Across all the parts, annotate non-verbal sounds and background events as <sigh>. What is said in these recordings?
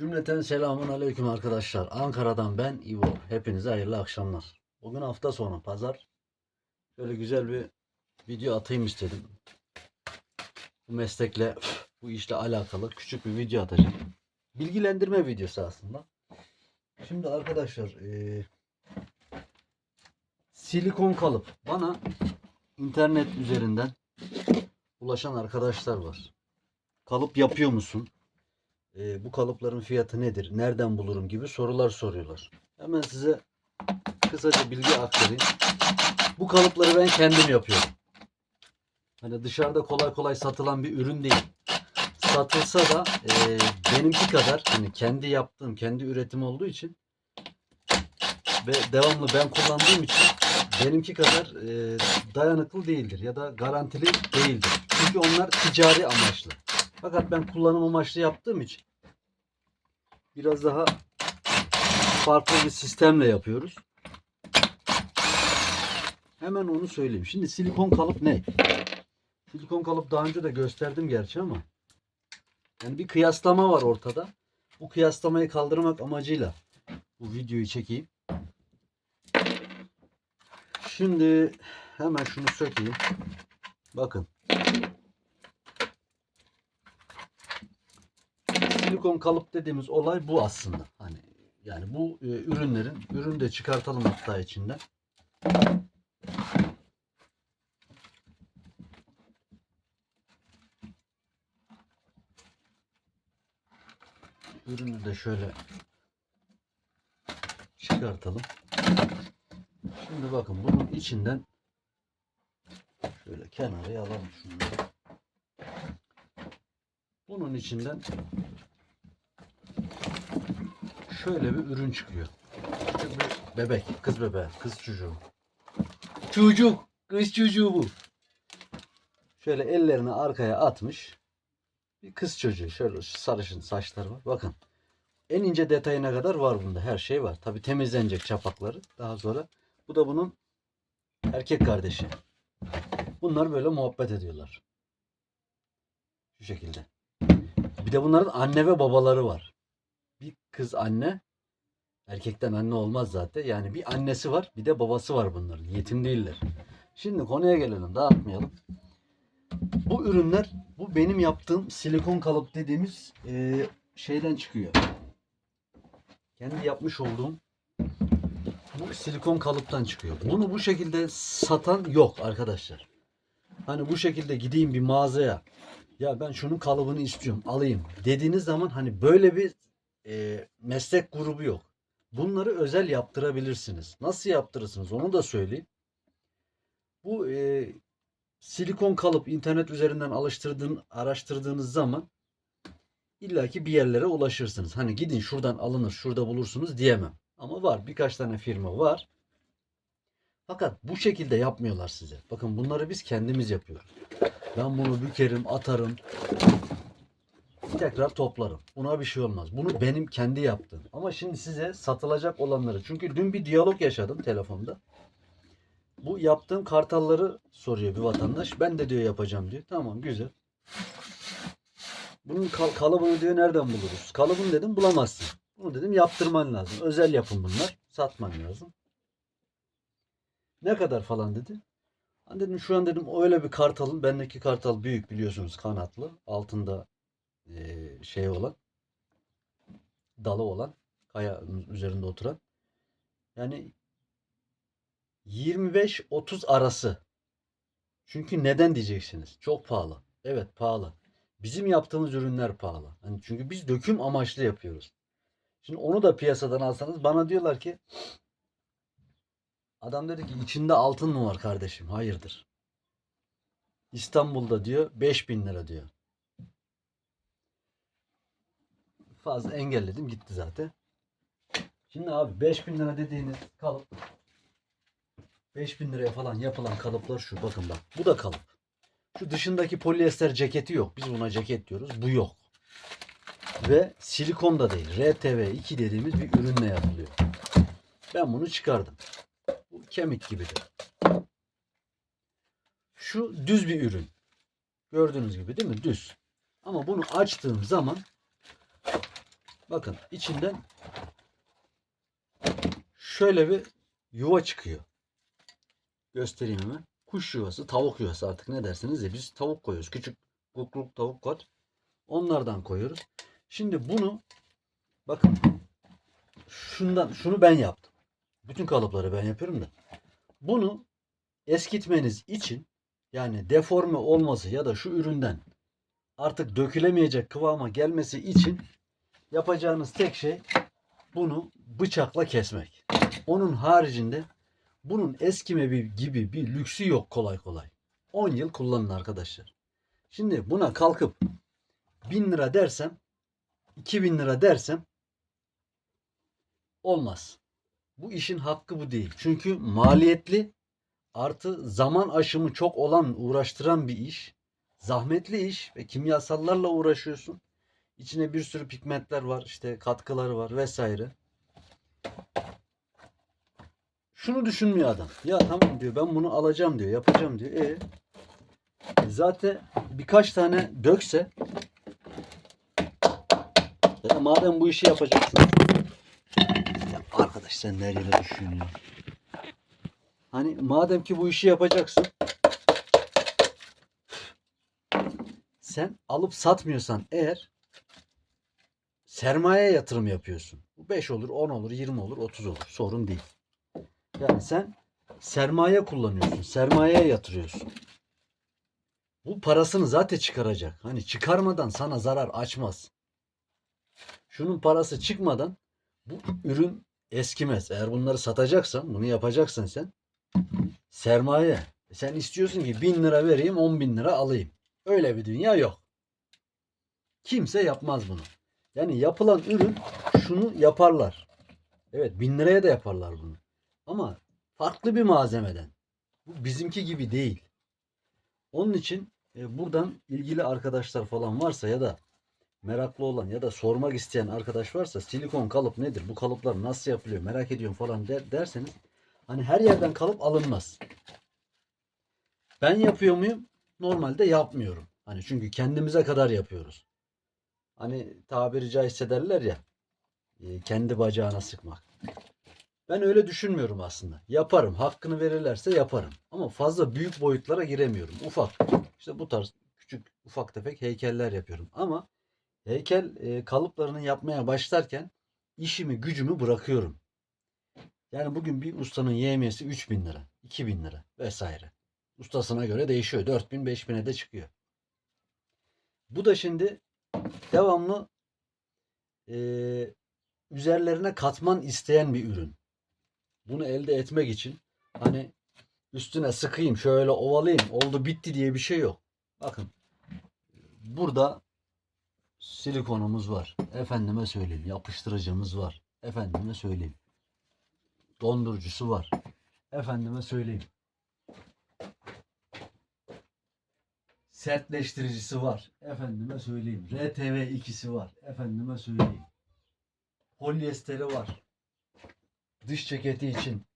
Cümleten selamun aleyküm arkadaşlar. Ankara'dan ben İvo. Hepinize hayırlı akşamlar. Bugün hafta sonu pazar. Şöyle güzel bir video atayım istedim. Bu meslekle, bu işle alakalı küçük bir video atacağım. Bilgilendirme videosu aslında. Şimdi arkadaşlar eee, silikon kalıp bana internet üzerinden ulaşan arkadaşlar var. Kalıp yapıyor musun? E, bu kalıpların fiyatı nedir, nereden bulurum gibi sorular soruyorlar. Hemen size kısaca bilgi aktarayım. Bu kalıpları ben kendim yapıyorum. Hani dışarıda kolay kolay satılan bir ürün değil. Satılsa da e, benimki kadar hani kendi yaptığım, kendi üretim olduğu için ve devamlı ben kullandığım için benimki kadar e, dayanıklı değildir ya da garantili değildir. Çünkü onlar ticari amaçlı. Fakat ben kullanım amaçlı yaptığım için biraz daha farklı bir sistemle yapıyoruz. Hemen onu söyleyeyim. Şimdi silikon kalıp ne? Silikon kalıp daha önce de gösterdim gerçi ama yani bir kıyaslama var ortada. Bu kıyaslamayı kaldırmak amacıyla bu videoyu çekeyim. Şimdi hemen şunu sökeyim. Bakın. Silikon kalıp dediğimiz olay bu aslında. Hani yani bu e, ürünlerin ürünü de çıkartalım hatta içinden. Ürünü de şöyle çıkartalım. Şimdi bakın bunun içinden şöyle kenara alalım şunları. Bunun içinden şöyle bir ürün çıkıyor. Küçük bir bebek, kız bebeği, kız çocuğu. Çocuk, kız çocuğu bu. Şöyle ellerini arkaya atmış. Bir kız çocuğu. Şöyle sarışın saçları var. Bakın. En ince detayına kadar var bunda. Her şey var. Tabi temizlenecek çapakları. Daha sonra. Bu da bunun erkek kardeşi. Bunlar böyle muhabbet ediyorlar. Şu şekilde. Bir de bunların anne ve babaları var bir kız anne erkekten anne olmaz zaten. Yani bir annesi var bir de babası var bunların. Yetim değiller. Şimdi konuya gelelim dağıtmayalım. Bu ürünler bu benim yaptığım silikon kalıp dediğimiz e, şeyden çıkıyor. Kendi yapmış olduğum bu silikon kalıptan çıkıyor. Bunu bu şekilde satan yok arkadaşlar. Hani bu şekilde gideyim bir mağazaya ya ben şunun kalıbını istiyorum alayım dediğiniz zaman hani böyle bir e, meslek grubu yok. Bunları özel yaptırabilirsiniz. Nasıl yaptırırsınız onu da söyleyeyim. Bu e, silikon kalıp internet üzerinden alıştırdığın, araştırdığınız zaman illaki bir yerlere ulaşırsınız. Hani gidin şuradan alınır, şurada bulursunuz diyemem. Ama var birkaç tane firma var. Fakat bu şekilde yapmıyorlar size. Bakın bunları biz kendimiz yapıyoruz. Ben bunu bükerim, atarım tekrar toplarım. Buna bir şey olmaz. Bunu benim kendi yaptığım. Ama şimdi size satılacak olanları. Çünkü dün bir diyalog yaşadım telefonda. Bu yaptığım kartalları soruyor bir vatandaş. Ben de diyor yapacağım diyor. Tamam güzel. Bunun kal- kalıbını diyor nereden buluruz? Kalıbını dedim bulamazsın. Bunu dedim yaptırman lazım. Özel yapım bunlar. Satman lazım. Ne kadar falan dedi. Ben dedim şu an dedim öyle bir kartalın bendeki kartal büyük biliyorsunuz kanatlı. Altında e, şey olan dalı olan kaya üzerinde oturan yani 25-30 arası. Çünkü neden diyeceksiniz? Çok pahalı. Evet pahalı. Bizim yaptığımız ürünler pahalı. Hani çünkü biz döküm amaçlı yapıyoruz. Şimdi onu da piyasadan alsanız bana diyorlar ki adam dedi ki içinde altın mı var kardeşim? Hayırdır. İstanbul'da diyor 5000 lira diyor. Fazla engelledim gitti zaten. Şimdi abi 5000 lira dediğiniz kalıp 5000 liraya falan yapılan kalıplar şu bakın bak bu da kalıp. Şu dışındaki polyester ceketi yok. Biz buna ceket diyoruz. Bu yok. Ve silikon da değil. RTV2 dediğimiz bir ürünle yapılıyor. Ben bunu çıkardım. Bu kemik gibidir. Şu düz bir ürün. Gördüğünüz gibi değil mi? Düz. Ama bunu açtığım zaman Bakın içinden şöyle bir yuva çıkıyor. Göstereyim hemen. Kuş yuvası, tavuk yuvası artık ne dersiniz ya biz tavuk koyuyoruz. Küçük kukluk tavuk var. Onlardan koyuyoruz. Şimdi bunu bakın şundan şunu ben yaptım. Bütün kalıpları ben yapıyorum da. Bunu eskitmeniz için yani deforme olması ya da şu üründen artık dökülemeyecek kıvama gelmesi için yapacağınız tek şey bunu bıçakla kesmek. Onun haricinde bunun eskime gibi bir lüksü yok kolay kolay. 10 yıl kullanın arkadaşlar. Şimdi buna kalkıp 1000 lira dersem 2000 lira dersem olmaz. Bu işin hakkı bu değil. Çünkü maliyetli artı zaman aşımı çok olan uğraştıran bir iş. Zahmetli iş ve kimyasallarla uğraşıyorsun. İçine bir sürü pigmentler var, işte katkıları var vesaire. Şunu düşünmüyor adam. Ya tamam diyor ben bunu alacağım diyor, yapacağım diyor. E zaten birkaç tane dökse ya madem bu işi yapacaksın. Ya arkadaş sen nereye düşüyorsun? Hani madem ki bu işi yapacaksın. Sen alıp satmıyorsan eğer sermaye yatırım yapıyorsun. Bu 5 olur, 10 olur, 20 olur, 30 olur. Sorun değil. Yani sen sermaye kullanıyorsun. Sermayeye yatırıyorsun. Bu parasını zaten çıkaracak. Hani çıkarmadan sana zarar açmaz. Şunun parası çıkmadan bu ürün eskimez. Eğer bunları satacaksan, bunu yapacaksan sen sermaye. Sen istiyorsun ki 1000 lira vereyim 10 bin lira alayım. Öyle bir dünya yok. Kimse yapmaz bunu. Yani yapılan ürün şunu yaparlar. Evet 1000 liraya da yaparlar bunu. Ama farklı bir malzemeden. Bu bizimki gibi değil. Onun için e, buradan ilgili arkadaşlar falan varsa ya da meraklı olan ya da sormak isteyen arkadaş varsa silikon kalıp nedir? Bu kalıplar nasıl yapılıyor? Merak ediyorum falan der, derseniz hani her yerden kalıp alınmaz. Ben yapıyor muyum? Normalde yapmıyorum. Hani çünkü kendimize kadar yapıyoruz. Hani tabiri caizse derler ya e, kendi bacağına sıkmak. Ben öyle düşünmüyorum aslında. Yaparım. Hakkını verirlerse yaparım. Ama fazla büyük boyutlara giremiyorum. Ufak. İşte bu tarz küçük ufak tefek heykeller yapıyorum. Ama heykel e, kalıplarını yapmaya başlarken işimi gücümü bırakıyorum. Yani bugün bir ustanın yevmiyesi 3000 lira, 2000 lira vesaire. Ustasına göre değişiyor. 4000 5000'e de çıkıyor. Bu da şimdi devamlı e, üzerlerine katman isteyen bir ürün. Bunu elde etmek için hani üstüne sıkayım şöyle ovalayayım oldu bitti diye bir şey yok. Bakın burada silikonumuz var. Efendime söyleyeyim yapıştırıcımız var. Efendime söyleyeyim. Dondurucusu var. Efendime söyleyeyim. Sertleştiricisi var. Efendime söyleyeyim. RTV ikisi var. Efendime söyleyeyim. Polyesteri var. Dış ceketi için.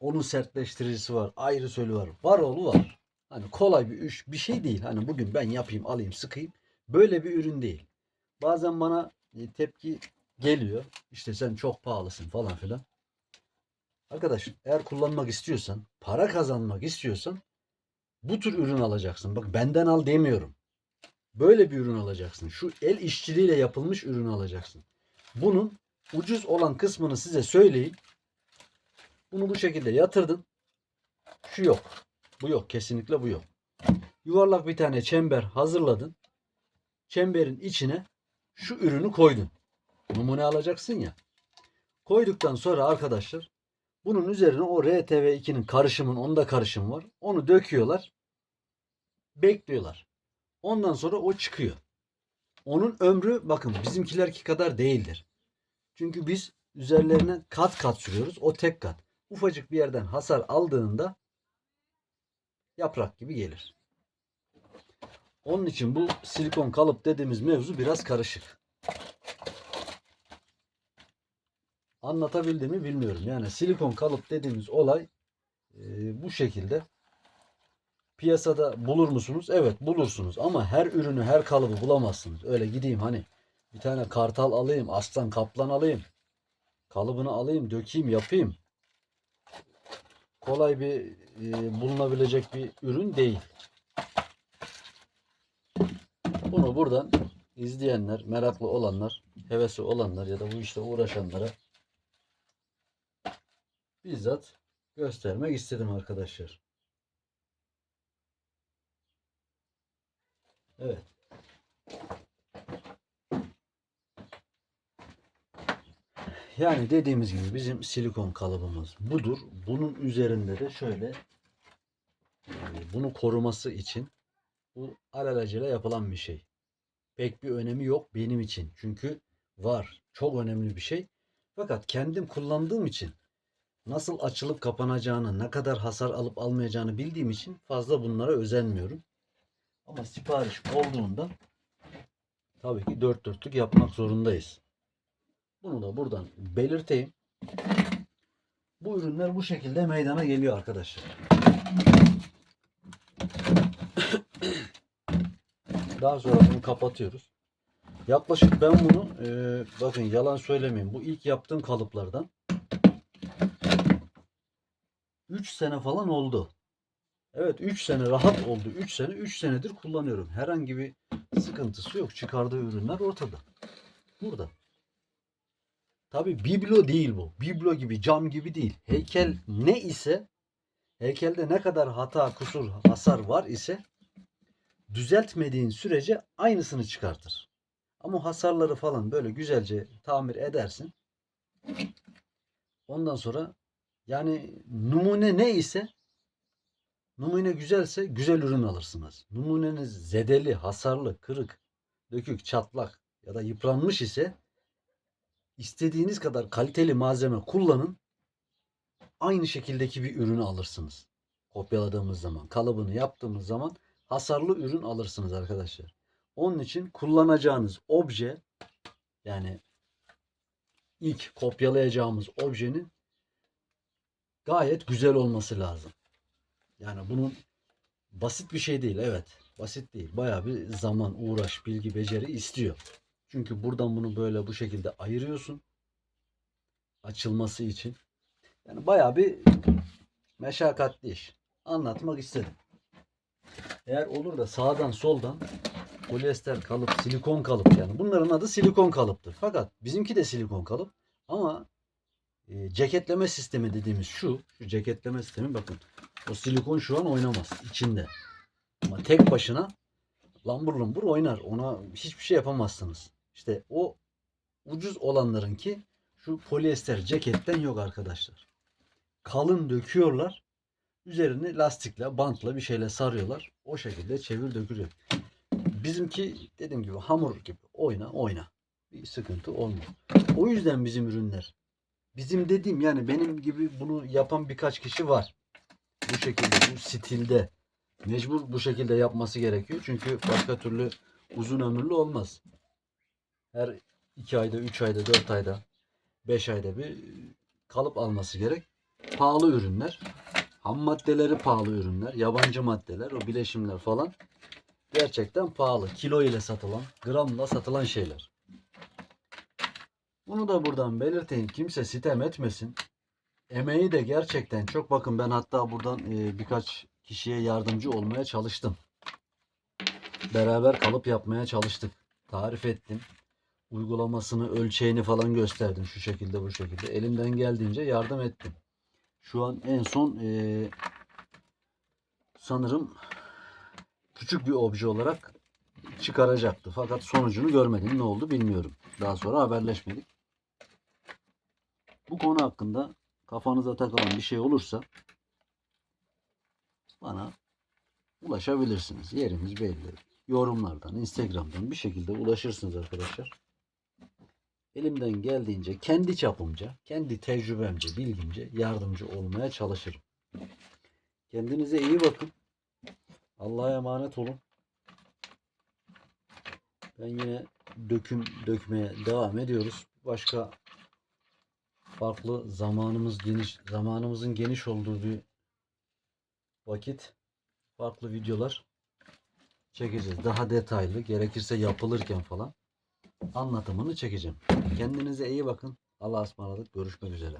Onun sertleştiricisi var. Ayrı sölü var. Var oğlu var. Hani kolay bir iş bir şey değil. Hani bugün ben yapayım, alayım, sıkayım. Böyle bir ürün değil. Bazen bana e, tepki geliyor. İşte sen çok pahalısın falan filan. Arkadaş eğer kullanmak istiyorsan, para kazanmak istiyorsan bu tür ürün alacaksın. Bak benden al demiyorum. Böyle bir ürün alacaksın. Şu el işçiliğiyle yapılmış ürün alacaksın. Bunun ucuz olan kısmını size söyleyeyim. Bunu bu şekilde yatırdın. Şu yok. Bu yok. Kesinlikle bu yok. Yuvarlak bir tane çember hazırladın. Çemberin içine şu ürünü koydun. Numune alacaksın ya. Koyduktan sonra arkadaşlar bunun üzerine o RTV2'nin karışımın onda karışım var. Onu döküyorlar. Bekliyorlar. Ondan sonra o çıkıyor. Onun ömrü bakın bizimkilerki kadar değildir. Çünkü biz üzerlerine kat kat sürüyoruz. O tek kat. Ufacık bir yerden hasar aldığında yaprak gibi gelir. Onun için bu silikon kalıp dediğimiz mevzu biraz karışık. Anlatabildiğimi bilmiyorum. Yani silikon kalıp dediğimiz olay e, bu şekilde. Piyasada bulur musunuz? Evet bulursunuz ama her ürünü her kalıbı bulamazsınız. Öyle gideyim hani Bir tane kartal alayım, aslan kaplan alayım. Kalıbını alayım, dökeyim, yapayım. Kolay bir e, bulunabilecek bir ürün değil. Bunu buradan izleyenler, meraklı olanlar, hevesi olanlar ya da bu işle uğraşanlara bizzat göstermek istedim arkadaşlar. Evet. Yani dediğimiz gibi bizim silikon kalıbımız budur. Bunun üzerinde de şöyle bunu koruması için bu alelacele yapılan bir şey. Pek bir önemi yok benim için. Çünkü var. Çok önemli bir şey. Fakat kendim kullandığım için nasıl açılıp kapanacağını, ne kadar hasar alıp almayacağını bildiğim için fazla bunlara özenmiyorum. Ama sipariş olduğunda tabii ki dört dörtlük yapmak zorundayız. Bunu da buradan belirteyim. Bu ürünler bu şekilde meydana geliyor arkadaşlar. <coughs> Daha sonra bunu kapatıyoruz. Yaklaşık ben bunu e, bakın yalan söylemeyeyim. Bu ilk yaptığım kalıplardan 3 sene falan oldu. Evet 3 sene rahat oldu. 3 sene 3 senedir kullanıyorum. Herhangi bir sıkıntısı yok. Çıkardığı ürünler ortada. Burada. Tabi biblo değil bu. Biblo gibi cam gibi değil. Heykel ne ise heykelde ne kadar hata, kusur, hasar var ise düzeltmediğin sürece aynısını çıkartır. Ama hasarları falan böyle güzelce tamir edersin. Ondan sonra yani numune ne ise numune güzelse güzel ürün alırsınız. Numuneniz zedeli, hasarlı, kırık, dökük, çatlak ya da yıpranmış ise istediğiniz kadar kaliteli malzeme kullanın. Aynı şekildeki bir ürünü alırsınız. Kopyaladığımız zaman, kalıbını yaptığımız zaman hasarlı ürün alırsınız arkadaşlar. Onun için kullanacağınız obje yani ilk kopyalayacağımız objenin gayet güzel olması lazım. Yani bunun basit bir şey değil evet. Basit değil. Bayağı bir zaman, uğraş, bilgi, beceri istiyor. Çünkü buradan bunu böyle bu şekilde ayırıyorsun. Açılması için. Yani bayağı bir meşakkatli iş. Anlatmak istedim. Eğer olur da sağdan soldan polyester kalıp, silikon kalıp yani. Bunların adı silikon kalıptır. Fakat bizimki de silikon kalıp ama e, ceketleme sistemi dediğimiz şu. Şu ceketleme sistemi bakın. O silikon şu an oynamaz içinde. Ama tek başına lambur lumbur oynar. Ona hiçbir şey yapamazsınız. İşte o ucuz olanların ki şu polyester ceketten yok arkadaşlar. Kalın döküyorlar. Üzerini lastikle, bantla bir şeyle sarıyorlar. O şekilde çevir dökülüyor. Bizimki dediğim gibi hamur gibi oyna oyna. Bir sıkıntı olmuyor. O yüzden bizim ürünler. Bizim dediğim yani benim gibi bunu yapan birkaç kişi var. Bu şekilde bu stilde. Mecbur bu şekilde yapması gerekiyor. Çünkü başka türlü uzun ömürlü olmaz. Her 2 ayda, 3 ayda, 4 ayda, 5 ayda bir kalıp alması gerek. Pahalı ürünler. Ham maddeleri pahalı ürünler. Yabancı maddeler, o bileşimler falan. Gerçekten pahalı. Kilo ile satılan, gramla satılan şeyler. Bunu da buradan belirteyim. Kimse sitem etmesin. Emeği de gerçekten çok. Bakın ben hatta buradan e, birkaç kişiye yardımcı olmaya çalıştım. Beraber kalıp yapmaya çalıştık. Tarif ettim. Uygulamasını, ölçeğini falan gösterdim. Şu şekilde, bu şekilde. Elimden geldiğince yardım ettim. Şu an en son e, sanırım küçük bir obje olarak çıkaracaktı. Fakat sonucunu görmedim. Ne oldu bilmiyorum. Daha sonra haberleşmedik. Bu konu hakkında kafanıza takılan bir şey olursa bana ulaşabilirsiniz. Yerimiz belli. Yorumlardan, Instagram'dan bir şekilde ulaşırsınız arkadaşlar. Elimden geldiğince kendi çapımca, kendi tecrübemce, bilgimce yardımcı olmaya çalışırım. Kendinize iyi bakın. Allah'a emanet olun. Ben yine döküm dökmeye devam ediyoruz. Başka farklı zamanımız geniş zamanımızın geniş olduğu bir vakit farklı videolar çekeceğiz. Daha detaylı gerekirse yapılırken falan anlatımını çekeceğim. Kendinize iyi bakın. Allah'a ısmarladık. Görüşmek üzere.